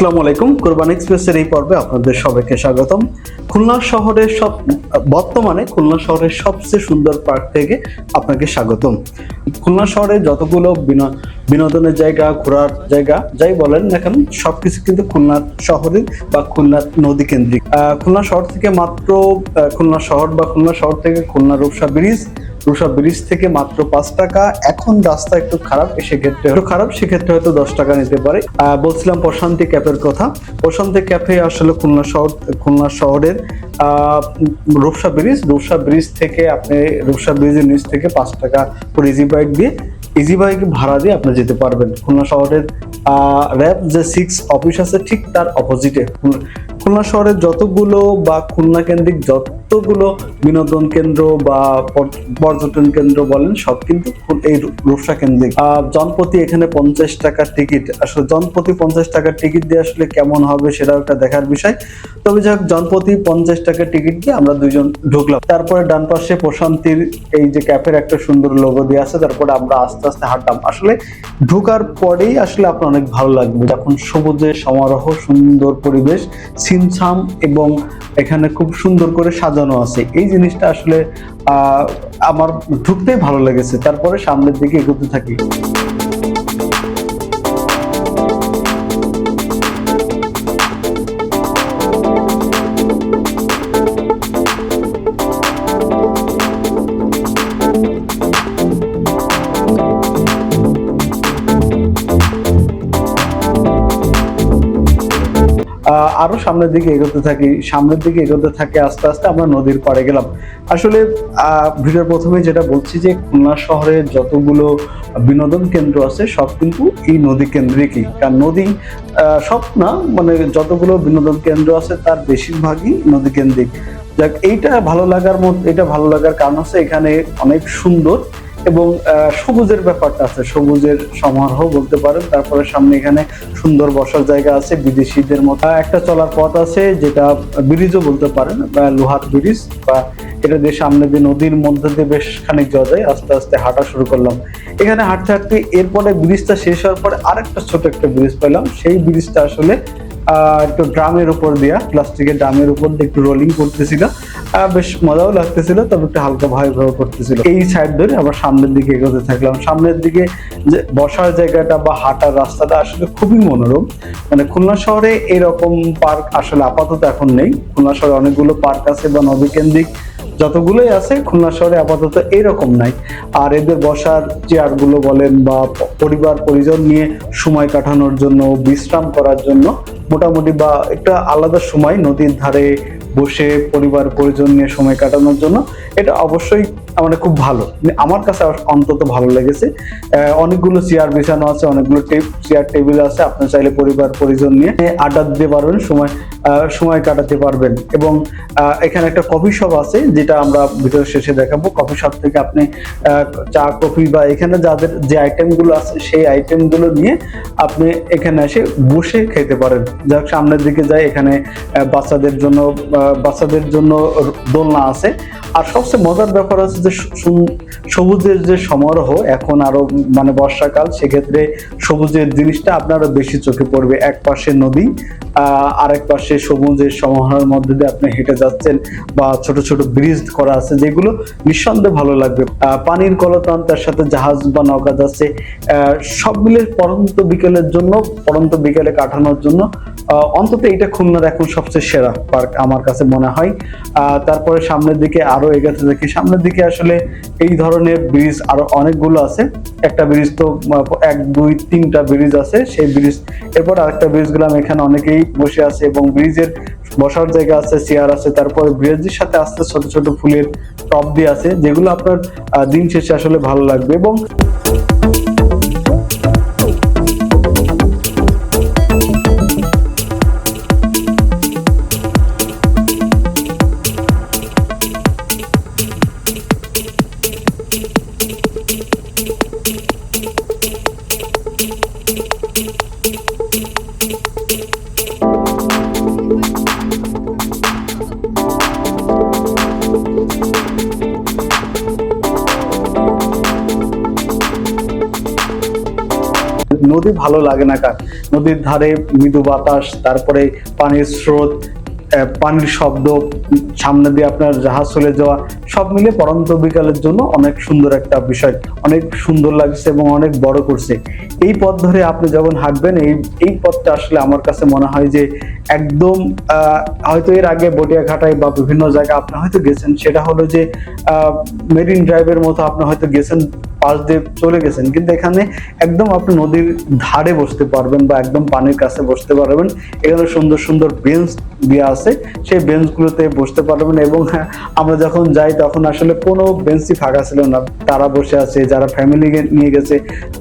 আসসালামু আলাইকুম। কোরবান এক্সপ্রেসের এই পর্বে আপনাদের সবাইকে স্বাগতম। খুলনা শহরের সব বর্তমানে খুলনা শহরের সবচেয়ে সুন্দর পার্ক থেকে আপনাকে স্বাগতম। খুলনা শহরে যতগুলো বিনোদনের জায়গা, ঘোরার জায়গা, যাই বলেন না কেন, সবকিছু কিন্তু খুলনা শহরের বা খুলনা নদী কেন্দ্রিক। খুলনা শহর থেকে মাত্র খুলনা শহর বা খুলনা শহর থেকে খুলনা রূপসা ব্রিজ রূপসা ব্রিজ থেকে মাত্র পাঁচ টাকা। এখন রাস্তা একটু খারাপ সেক্ষেত্রে একটু খারাপ, সেক্ষেত্রে হয়তো দশ টাকা নিতে পারে। বলছিলাম প্রশান্তি ক্যাফের কথা। প্রশান্তি ক্যাফে আসলে খুলনা শহর খুলনা শহরের রূপসা ব্রিজ। রূপসা ব্রিজ থেকে আপনি রূপসা ব্রিজের নিচ থেকে পাঁচ টাকা করে ইজি বাইক দিয়ে ইজি বাইক ভাড়া দিয়ে আপনি যেতে পারবেন। খুলনা শহরের র্যাব যে সিক্স অফিস আছে, ঠিক তার অপোজিটে খুলনা শহরের যতগুলো বা খুলনা কেন্দ্রিক যতগুলো বিনোদন কেন্দ্র বা পর্যটন কেন্দ্র বলেন সব কিন্তু এই রূপসা কেন্দ্রিক। আহ, জনপ্রতি এখানে পঞ্চাশ টাকার টিকিট আসলে জনপ্রতি পঞ্চাশ টাকার টিকিট দিয়ে আসলে কেমন হবে সেটাও একটা দেখার বিষয়। তবে যাই হোক জনপ্রতি পঞ্চাশ টাকার টিকিট দিয়ে আমরা দুইজন ঢুকলাম। তারপরে ডান পাশে প্রশান্তির এই যে ক্যাফের একটা সুন্দর লোগো দিয়ে আছে তারপরে আমরা আস্তে আস্তে হাঁটলাম। আসলে ঢোকার পরেই আসলে আপনার অনেক ভালো লাগবে। যখন সবুজের সমারোহ সুন্দর পরিবেশ সিমসাম এবং এখানে খুব সুন্দর করে সাজানো আছে। এই জিনিসটা আসলে আমার ঢুকতেই ভালো লেগেছে। তারপরে সামনের দিকে এগোতে থাকি। আরও সামনের দিকে এগোতে থাকি, সামনের দিকে এগোতে থাকে, আস্তে আস্তে আমরা নদীর পাড়ে গেলাম। আসলে ভিডিওর প্রথমে যেটা বলছি যে খুলনা শহরে যতগুলো বিনোদন কেন্দ্র আছে, সব কিন্তু এই নদী কেন্দ্রিকই। কারণ নদী সব না মানে যতগুলো বিনোদন কেন্দ্র আছে, তার বেশিরভাগই নদী কেন্দ্রিক। যাক, এইটা ভালো লাগার মধ্যে এটা ভালো লাগার কারণ হচ্ছে এখানে অনেক সুন্দর এবং সবুজের ব্যাপারটা আছে। সবুজের সমারোহ বলতে পারেন। তারপরে সামনে এখানে সুন্দর বসার জায়গা আছে বিদেশিদের মতো। একটা চলার পথ আছে যেটা ব্রিজও বলতে পারেন, বা লোহার ব্রিজ, বা এটা দিয়ে সামনে দিয়ে নদীর মধ্যে দিয়ে বেশ খানিক যায়। আস্তে আস্তে হাঁটা শুরু করলাম। এখানে হাঁটতে হাঁটতে এরপরে ব্রিজটা শেষ হওয়ার পরে আরেকটা ছোট একটা ব্রিজ পেলাম। সেই ব্রিজটা আসলে একটু ড্রামের উপর দিয়া, প্লাস্টিকের ড্রামের উপর দিয়ে একটু রোলিং করতেছিল। বেশ মজাও লাগতেছিল, তবে একটু হালকা ভয় ভয় করতেছিল। এই সাইড ধরে আবার সামনের দিকে এগোতে থাকলাম। সামনের দিকে যে বসার জায়গাটা বা হাঁটার রাস্তাটা আসলে খুবই মনোরম। মানে খুলনা শহরে এরকম পার্ক আসলে আপাতত এখন নেই। খুলনা শহরে অনেকগুলো পার্ক আছে বা নদীকেন্দ্রিক যতগুলোই আছে, খুলনা শহরে আপাতত এরকম নাই। আর এদের বসার চেয়ারগুলো বলেন বা পরিবার, পরিজন নিয়ে সময় কাটানোর জন্য, বিশ্রাম করার জন্য মোটামুটি বা একটা আলাদা সময় নদীর ধারে বসে পরিবার, পরিজন নিয়ে সময় কাটানোর জন্য। এটা অবশ্যই মানে খুব ভালো। মানে আমার কাছে অন্তত ভালো লেগেছে। অনেকগুলো চেয়ার বিছানো আছে, অনেকগুলো চেয়ার টেবিল আছে। আপনি চাইলে পরিবার, পরিজন নিয়ে আড্ডা দিতে পারবেন, সময় সময় কাটাতে পারবেন। এবং এখানে একটা কফি শপ আছে, যেটা আমরা ভিডিও শেষে দেখাবো। কফি শপ থেকে আপনি চা কফি বা এখানে যাদের যে আইটেমগুলো আছে, সেই আইটেমগুলো নিয়ে আপনি এখানে এসে বসে খেতে পারেন। যাক, সামনের দিকে যায় এখানে বাচ্চাদের জন্য বাচ্চাদের জন্য দোলনা আছে। আর সবচেয়ে মজার ব্যাপার হচ্ছে যে সবুজের যে সমারোহ এখন আরও মানে বর্ষাকাল, সেক্ষেত্রে সবুজের জিনিসটা আপনারও বেশি চোখে পড়বে। এক পাশে নদী আরেক পাশে সবুজের সমারোহের মধ্যে দিয়ে আপনি হেঁটে যাচ্ছেন বা ছোট ছোট ব্রিজ করা আছে, যেগুলো নিঃসন্দেহে ভালো লাগবে। পানির কলতান, তার সাথে জাহাজ বা নৌকা যাচ্ছে সব মিলে পরন্ত বিকেলের জন্য, পরন্ত বিকেলে কাটানোর জন্য অন্তত এটা খুলনার এখন সবচেয়ে সেরা পার্ক আমার কাছে মনে হয়। তারপরে সামনের দিকে আরও এগোতে দেখি সামনের দিকে আসলে এই ধরনের ব্রিজ আরও অনেকগুলো আছে। একটা ব্রিজ তো, এক, দুই, তিনটা ব্রিজ আছে, সেই ব্রিজ। এরপর আরেকটা ব্রিজ গেলাম, এখানে অনেকেই বসে আছে এবং ব্রিজের বসার জায়গা আছে, চেয়ার আছে, তারপরে ব্রিজের সাথে আসতে ছোট ছোট ফুলের টপ দিয়ে আছে, যেগুলো আপনার দিন শেষে আসলে ভালো লাগবে এবং নদী ভালো লাগে না কার? নদীর ধারে মৃদু বাতাস, তারপরে পানির স্রোত পানির শব্দ, সামনে দিয়ে আপনার জাহাজ চলে যাওয়া, সব মিলে পরন্ত বিকালের জন্য অনেক সুন্দর একটা বিষয়। অনেক সুন্দর লাগছে এবং অনেক বড় করছে। এই পথ ধরে আপনি যখন হাঁটবেন, এই এই পথটা আসলে আমার কাছে মনে হয় যে একদম হয়তো এর আগে বটিয়াঘাটায় বা বিভিন্ন জায়গায় আপনি হয়তো গেছেন, সেটা হলো যে মেরিন ড্রাইভের মতো আপনি হয়তো গেছেন পাশ দিয়ে চলে গেছেন কিন্তু এখানে একদম আপনি নদীর ধারে বসতে পারবেন বা একদম পানির কাছে বসতে পারবেন। এখানে সুন্দর সুন্দর বেঞ্চ দেওয়া আছে সেই বেঞ্চগুলোতে বসতে পারবেন এবং হ্যাঁ, আমরা যখন যাই তখন আসলে কোনো বেঞ্চই ফাঁকা ছিল না। তারা বসে আছে যারা ফ্যামিলি নিয়ে গেছে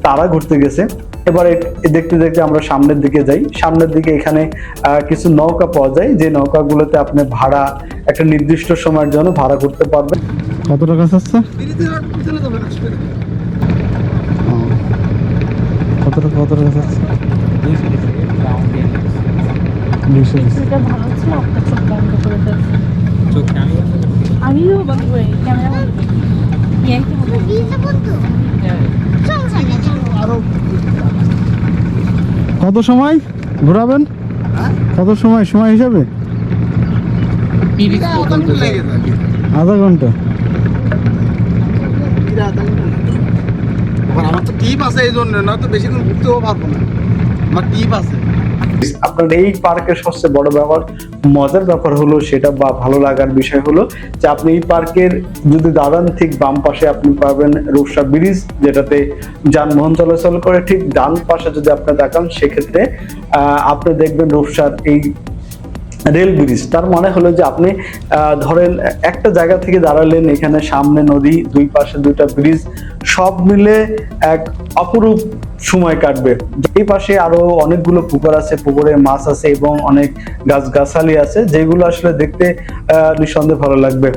তারা ঘুরতে গেছে। এবারে দেখতে দেখতে আমরা সামনের দিকে যাই। সামনের দিকে এখানে আহ, কিছু নৌকা পাওয়া যায় যে নৌকাগুলোতে আপনি ভাড়া একটা নির্দিষ্ট সময়ের জন্য ভাড়া করতে পারবেন। কত টাকা চাচ্ছে? কত টাকা কত চাচ্ছে আমিও বন্ধ করি ক্যামেরা সময় ঘোরাবেন? কত সময়? সময় হিসাবে? আধা ঘণ্টা আমার তো টিপ আছে এই জন্য বেশিক্ষণ ঘুরতেও পারব না। আমার টিপ আছে। আপনার এই পার্কের সবচেয়ে বড় ব্যাপার, মজার ব্যাপার হলো সেটা বা ভালো লাগার বিষয় হলো যে আপনি এই পার্কের যদি দাঁড়ান ঠিক বাম পাশে আপনি পাবেন রূপসা ব্রিজ, যেটাতে যানবাহন চলাচল করে ঠিক ডান পাশে যদি আপনি তাকান সেক্ষেত্রে আপনি দেখবেন রূপসার এই রেল ব্রিজ। তার মানে হলো যে আপনি ধরেন একটা জায়গা থেকে দাঁড়ালেন, এখানে সামনে নদী, দুই পাশে দুইটা ব্রিজ, সব মিলে এক অপরূপ সময় কাটবে। এই পাশে আরও অনেকগুলো পুকুর আছে পুকুরে মাছ আছে এবং অনেক গাছগাছালি আছে, যেগুলো আসলে দেখতে নিঃসন্দেহে ভালো লাগবে।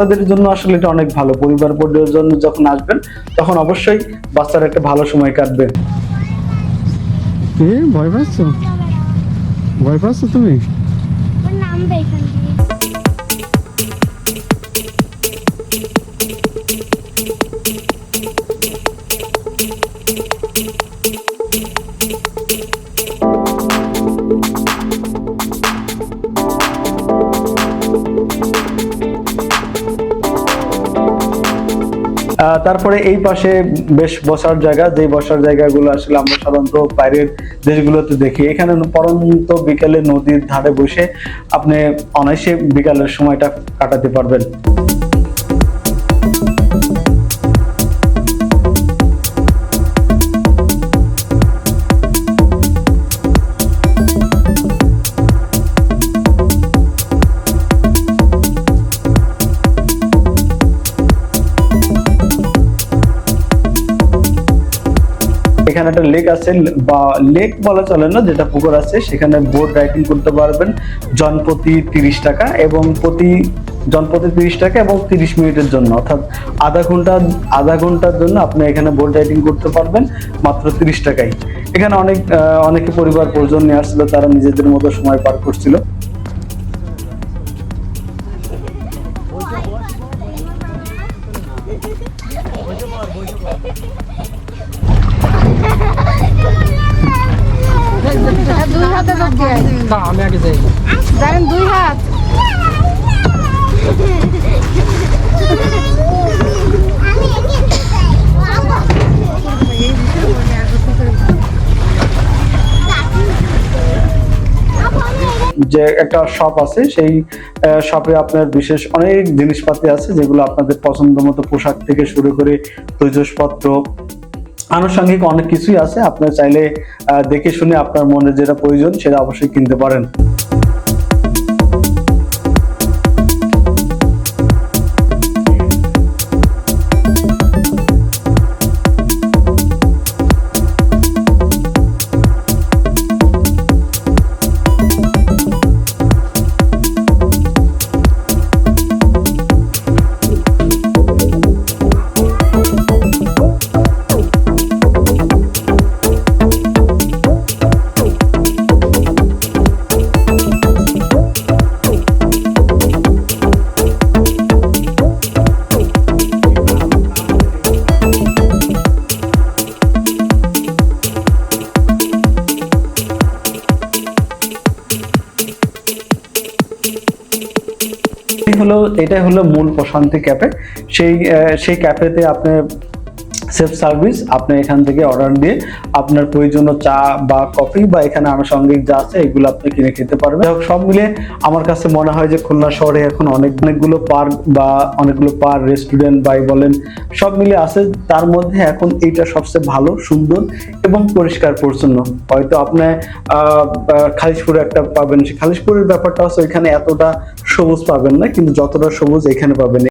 বাচ্চাদের জন্য আসলে এটা অনেক ভালো। পরিবার পরিবারের জন্য যখন আসবেন তখন অবশ্যই বাচ্চার একটা ভালো সময় কাটবে। ভয় পাচ্ছ? ভয় পাচ্ছ তুমি? নামবে এখান তারপরে এই পাশে বেশ বসার জায়গা যে বসার জায়গাগুলো আসলে আমরা সাধারণত বাইরের দেশগুলোতে দেখি। এখানে পরন্ত বিকালে নদীর ধারে বসে আপনি অনায়াসে বিকালের সময়টা কাটাতে পারবেন। এখানে একটা লেক আছে বা লেক বলা চলে না যেটা পুকুর আছে সেখানে বোট রাইডিং করতে পারবেন। জনপ্রতি তিরিশ টাকা এবং প্রতি জনপ্রতি তিরিশ টাকা এবং তিরিশ মিনিটের জন্য। অর্থাৎ আধা ঘণ্টা আধা ঘণ্টার জন্য আপনি এখানে বোট রাইডিং করতে পারবেন মাত্র তিরিশ টাকায়। এখানে অনেক আহ, অনেকে পরিবার পরিজন নিয়ে আসছিল তারা নিজেদের মতো সময় পার করছিল। দুই হাতে লোক দিয়ে। না আমি আগে যাই জানেন দুই হাত। যে একটা শপ আছে সেই শপে আপনার বিশেষ অনেক জিনিসপাতি আছে যেগুলো আপনাদের পছন্দ মতো পোশাক থেকে শুরু করে তৈজসপত্র আনুষঙ্গিক অনেক কিছুই আছে। আপনার চাইলে দেখে শুনে আপনার মনে যেটা প্রয়োজন সেটা অবশ্যই কিনতে পারেন। হলো এটাই হলো মূল প্রশান্তি ক্যাফে। সেই সেই ক্যাফেতে আপনি সেলফ সার্ভিস, আপনি এখান থেকে অর্ডার দিয়ে আপনার প্রয়োজনীয় চা বা কফি বা এখানে আনুষঙ্গিক যা আছে এগুলো আপনি কিনে খেতে পারবেন। যাই সব মিলে আমার কাছে মনে হয় যে খুলনা শহরে এখন অনেক, অনেকগুলো পার্ক বা অনেকগুলো পার্ক রেস্টুরেন্ট বাই বলেন, সব মিলে আছে। তার মধ্যে এখন এইটা সবচেয়ে ভালো, সুন্দর এবং পরিষ্কার পরিচ্ছন্ন। হয়তো আপনি খালিশপুরে একটা পাবেন। সেই খালিশপুরের ব্যাপারটা হচ্ছে ওইখানে এতটা সবুজ পাবেন না, কিন্তু যতটা সবুজ এখানে পাবেন।